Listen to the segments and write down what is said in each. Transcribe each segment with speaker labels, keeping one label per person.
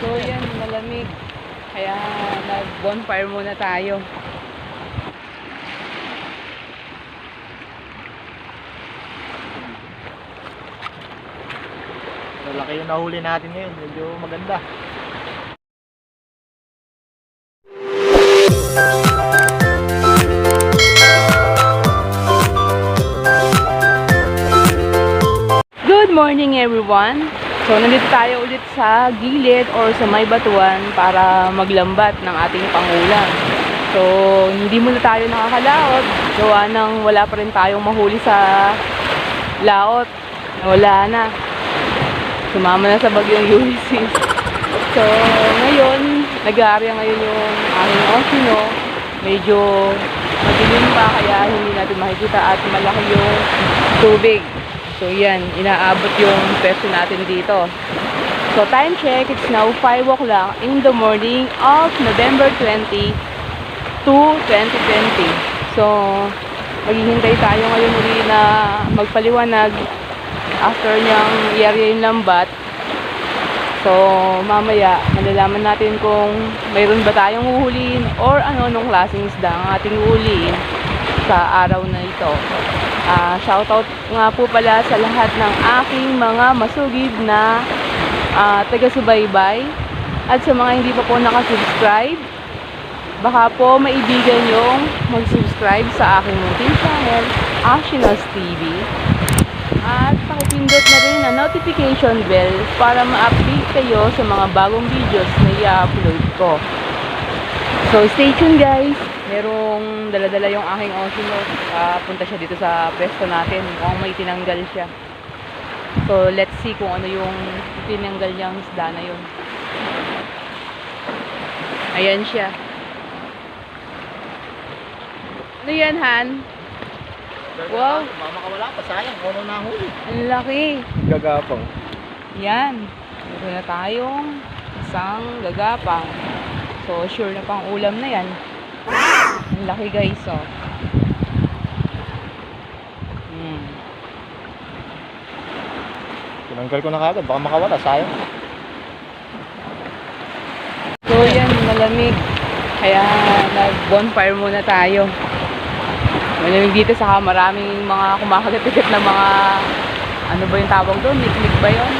Speaker 1: So yan, malamig. Kaya nag-bonfire muna tayo.
Speaker 2: Malaki yung nahuli natin ngayon. Medyo maganda.
Speaker 1: Good morning everyone! So nandito tayo ulit sa gilid or sa may batuan para maglambat ng ating pangulam. So hindi muna tayo nakakalaot. Gawa ng wala pa rin tayong mahuli sa laot. Wala na. Sumama na sa bagyong Ulysses. So ngayon, nag-aarya ngayon yung aking osino. Medyo madilim pa kaya hindi natin makikita at malaki yung tubig. So yan, inaabot yung pwesto natin dito. So time check, it's now 5 o'clock in the morning of November 20 to 2020. So, maghihintay tayo ngayon uli na magpaliwanag after niyang i-area yung lambat. So, mamaya, malalaman natin kung mayroon ba tayong uhuliin or ano nung klaseng isda ang ating uhuliin sa araw na ito. Ah, shoutout nga po pala sa lahat ng aking mga masugid na ah, taga-subaybay at sa mga hindi pa po nakasubscribe. Baka po maibigan yung mag-subscribe sa aking munting channel, Actionals TV. At pakipindot na rin ang notification bell para ma-update kayo sa mga bagong videos na i-upload ko. So, stay tuned guys. Merong daladala yung aking osino. Ah, punta siya dito sa pwesto natin. Mukhang may tinanggal siya. So, let's see kung ano yung tinanggal niyang isda na yun. Ayan siya. Ano yan, Han? Wow.
Speaker 2: Mama ka wala pa. Sayang. Ano na huli?
Speaker 1: Ang laki.
Speaker 2: Gagapang.
Speaker 1: Yan. Meron na tayong isang gagapang. So, sure na pang ulam na yan. Ang laki guys, oh. Hmm.
Speaker 2: Tinanggal ko na kagad. Baka makawala. Sayang.
Speaker 1: So, yan, malamig. Kaya, nag-bonfire muna tayo. Malamig dito, saka maraming mga kumakagat-kagat na mga, ano ba yung tawag doon? Mikmik ba yun?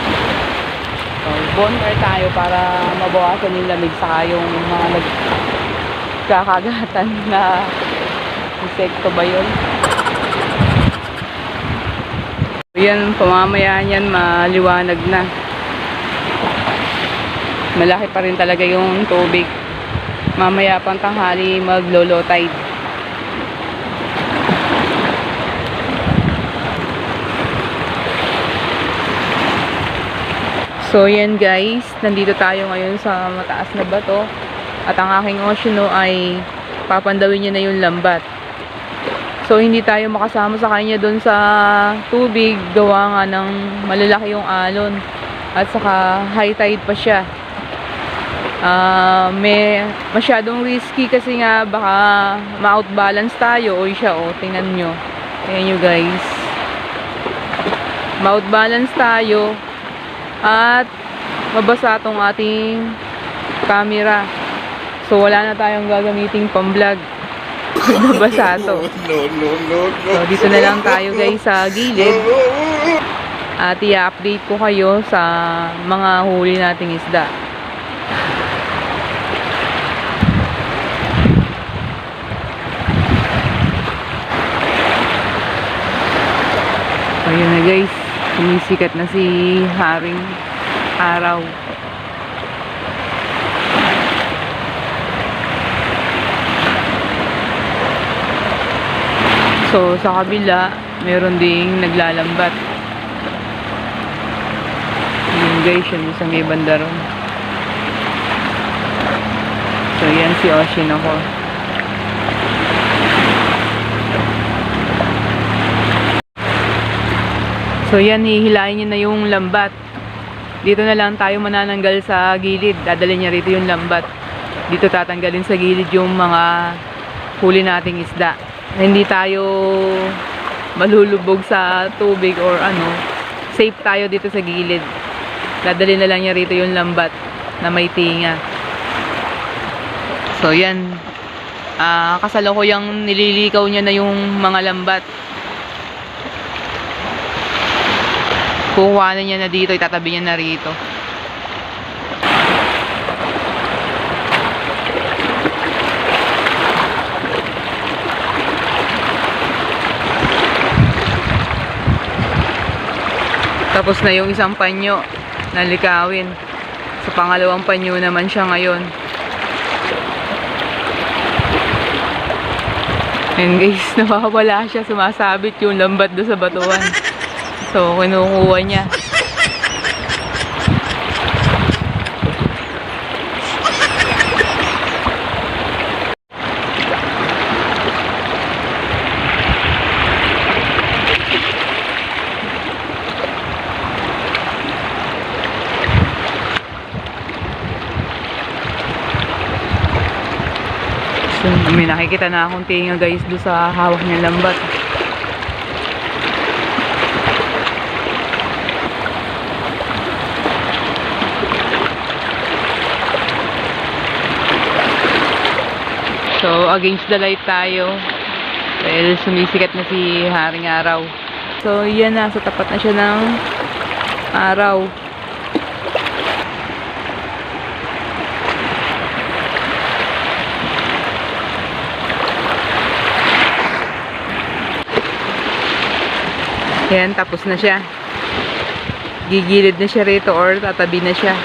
Speaker 1: So, bonfire tayo para mabawasan yung lamig, saka yung mga nagkakagatan na insekto ba yun? Yan, pamamayaan yan, maliwanag na. Malaki pa rin talaga yung tubig. Mamaya pang tanghali maglo-low tide. So yan guys, nandito tayo ngayon sa mataas na bato. At ang aking osyono ay papandawin niya na yung lambat. So hindi tayo makasama sa kanya doon sa tubig. Gawa nga ng malalaki yung alon. At saka high tide pa siya. Ah, may masyadong risky kasi nga baka ma-outbalance tayo. O siya, o, tingnan nyo. Tingnan nyo guys. Ma-outbalance tayo. At mabasa tong ating camera. So wala na tayong gagamiting pang-vlog. Nabasa to.
Speaker 2: No, no, no, no.
Speaker 1: So dito na lang tayo guys sa gilid. At i-update ko kayo sa mga huli nating isda. Ayun na guys, sumisikat na si Haring Araw. So, sa kabila, meron ding naglalambat. Yun guys, yun sa may banda. So, yan si Oshin ako. So, yan, hihilahin niya na yung lambat. Dito na lang tayo manananggal sa gilid. Dadalhin niya rito yung lambat. Dito tatanggalin sa gilid yung mga huli nating isda. Na Hindi tayo malulubog sa tubig or ano. Safe tayo dito sa gilid. Dadalhin na lang niya rito yung lambat. na may tinga. So, yan. Ah, kasalukuyang nililikaw niya na yung mga lambat. Kukuhanan niya na dito, itatabi niya na rito. Tapos na yung isang panyo na likawin. Sa pangalawang panyo naman siya ngayon. And guys, nawawala siya. Sumasabit yung lambat do sa batuan. So, kinukuha niya. May nakikita na akong tinga guys do sa hawak niya lambat. So, against the light tayo. Dahil sumisikat na si Haring Araw. So, yan na. So, tapat na siya ng araw. Yan, tapos na siya. Gigilid na siya rito or tatabi na siya.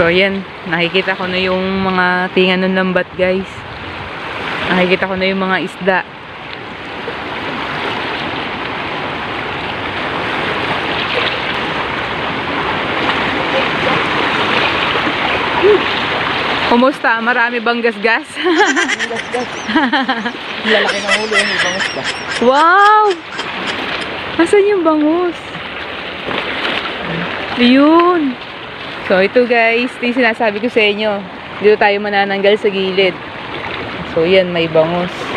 Speaker 1: So, yan. Nakikita ko na yung mga tinga ng lambat, guys. Nakikita ko na yung mga isda. Kumusta? Marami bang gasgas?
Speaker 2: Lalaki ng huli, yung ibang isda.
Speaker 1: wow! Asan yung bangus? Ayun! So, ito guys, ito yung sinasabi ko sa inyo. Dito tayo manananggal sa gilid. So, yan, may bangus.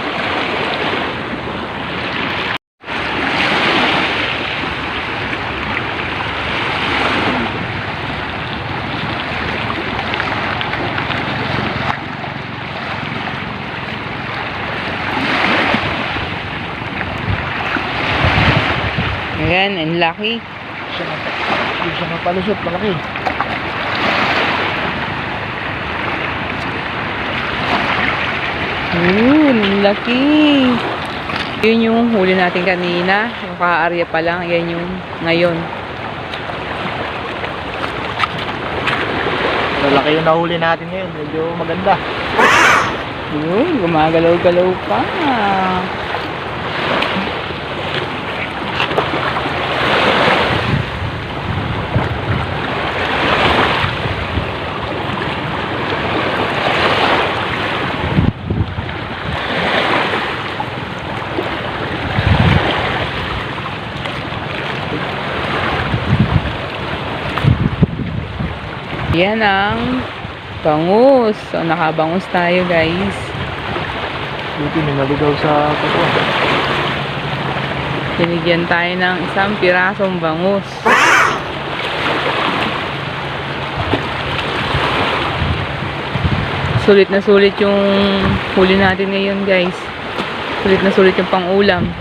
Speaker 1: Lucky.
Speaker 2: Siya na, siya napalusot, malaki.
Speaker 1: Yun, laki. Yun yung huli natin kanina. Yung ka-area pa lang. Yan yung ngayon.
Speaker 2: Lalaki yung nahuli natin ngayon, medyo maganda.
Speaker 1: Yun, gumagalaw-galaw pa. Yan ang bangus. So, nakabangus tayo, guys.
Speaker 2: Buti may naligaw sa pato.
Speaker 1: Binigyan tayo ng isang pirasong bangus. Sulit na sulit yung huli natin ngayon guys. Sulit na sulit yung pang-ulam.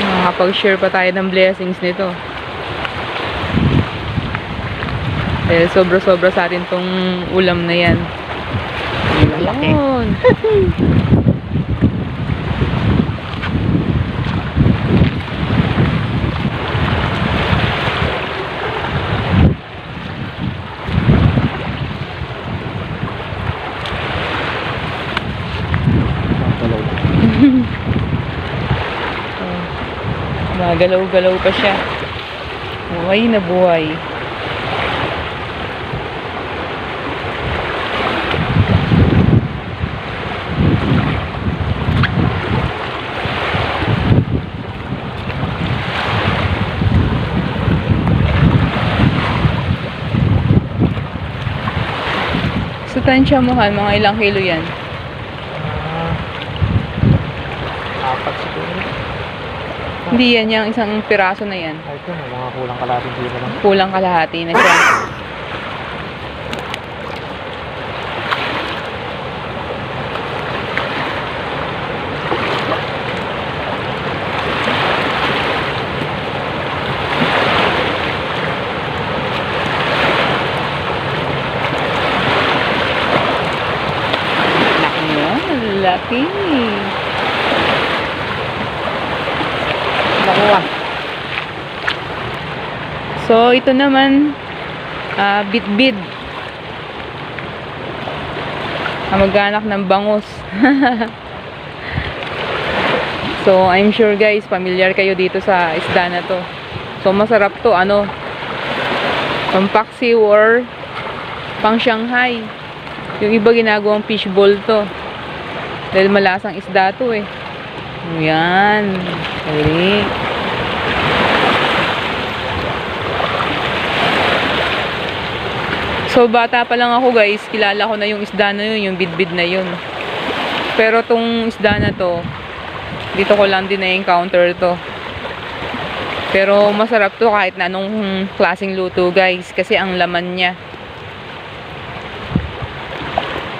Speaker 1: Makakapag-share pa tayo ng blessings nito. Dahil sobra-sobra sa atin tong ulam na yan.
Speaker 2: Lalaki.
Speaker 1: Yun. Nagalaw-galaw pa siya. Buhay na buhay. Tansya mahal, mga ilang kilo yan? Uh, apat siguro. Hindi yan yung isang piraso na yan.
Speaker 2: Ay, ito, mga kulang kalahati kilo lang.
Speaker 1: Kulang kalahati na siya. Laki.
Speaker 2: Nakuha.
Speaker 1: So, ito naman, ah, bit-bit. Kamag-anak ng bangus. so, I'm sure guys, familiar kayo dito sa isda na to. So, masarap to, ano, pang paksiw or pang Shanghai. Yung iba ginagawang fishball to. Dahil malasang isda to eh. Yan. Uli. So, bata pa lang ako guys, kilala ko na yung isda na yun, yung bidbid na yun. Pero tong isda na to, dito ko lang din na-encounter to. Pero masarap to kahit na anong klaseng luto guys, kasi ang laman niya.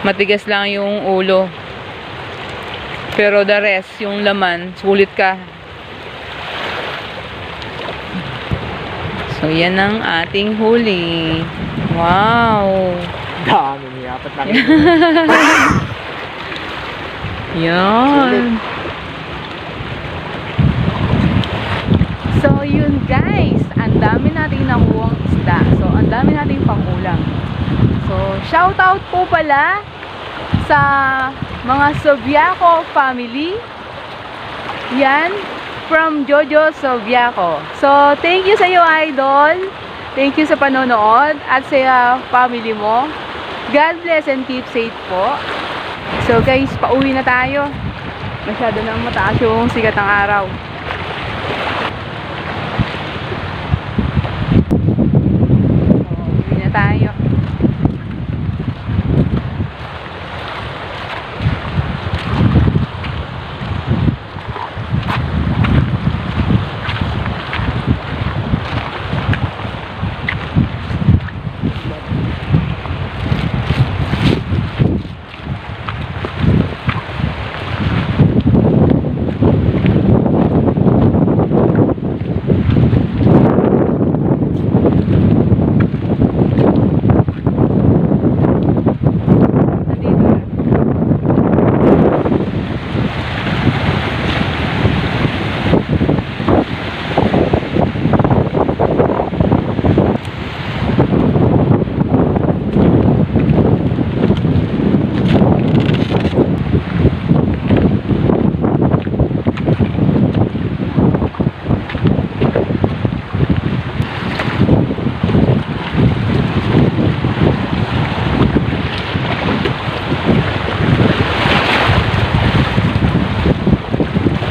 Speaker 1: Matigas lang yung ulo. Pero the rest, yung laman, sulit ka. So, yan ang ating huli. Wow!
Speaker 2: Dami niya, apat kilo.
Speaker 1: Yan. So, yun guys. Ang dami nating nakuwang isda. So, ang dami nating pangulam. So, shout out po pala sa mga Sobiaco family. Yan. From Jojo Sobiaco. So, thank you sa iyo, Idol. Thank you sa panonood at sa family mo. God bless and keep safe po. So guys, pauwi na tayo. Masyado nang mataas yung sikat ng araw. So, uwi na tayo. Nandito na.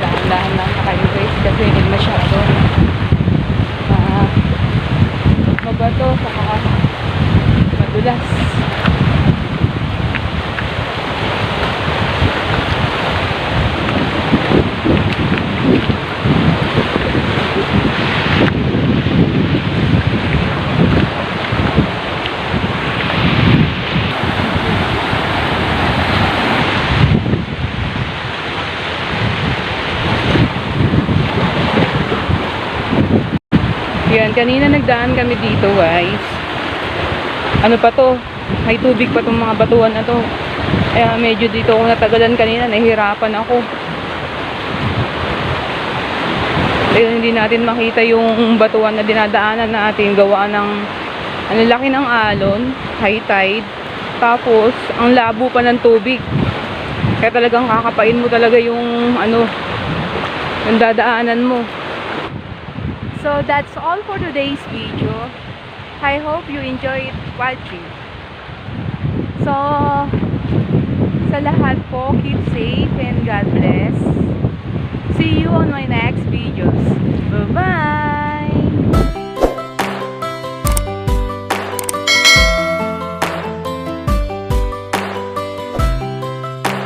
Speaker 1: dahan-dahan lang na kayo guys kasi hindi masyado ah mabato saka madulas Kanina nagdaan kami dito guys. Ano pa to? May tubig pa tong mga batuan na to. Kaya medyo dito ako natagalan kanina, nahihirapan ako. Dahil hindi natin makita yung batuan na dinadaanan natin gawa ng ang laki ng alon, high tide. Tapos, ang labo pa ng tubig. Kaya talagang kakapain mo talaga yung ano, yung dadaanan mo. So that's all for today's video. I hope you enjoyed watching. So, sa lahat po, keep safe and God bless. See you on my next videos. Bye-bye!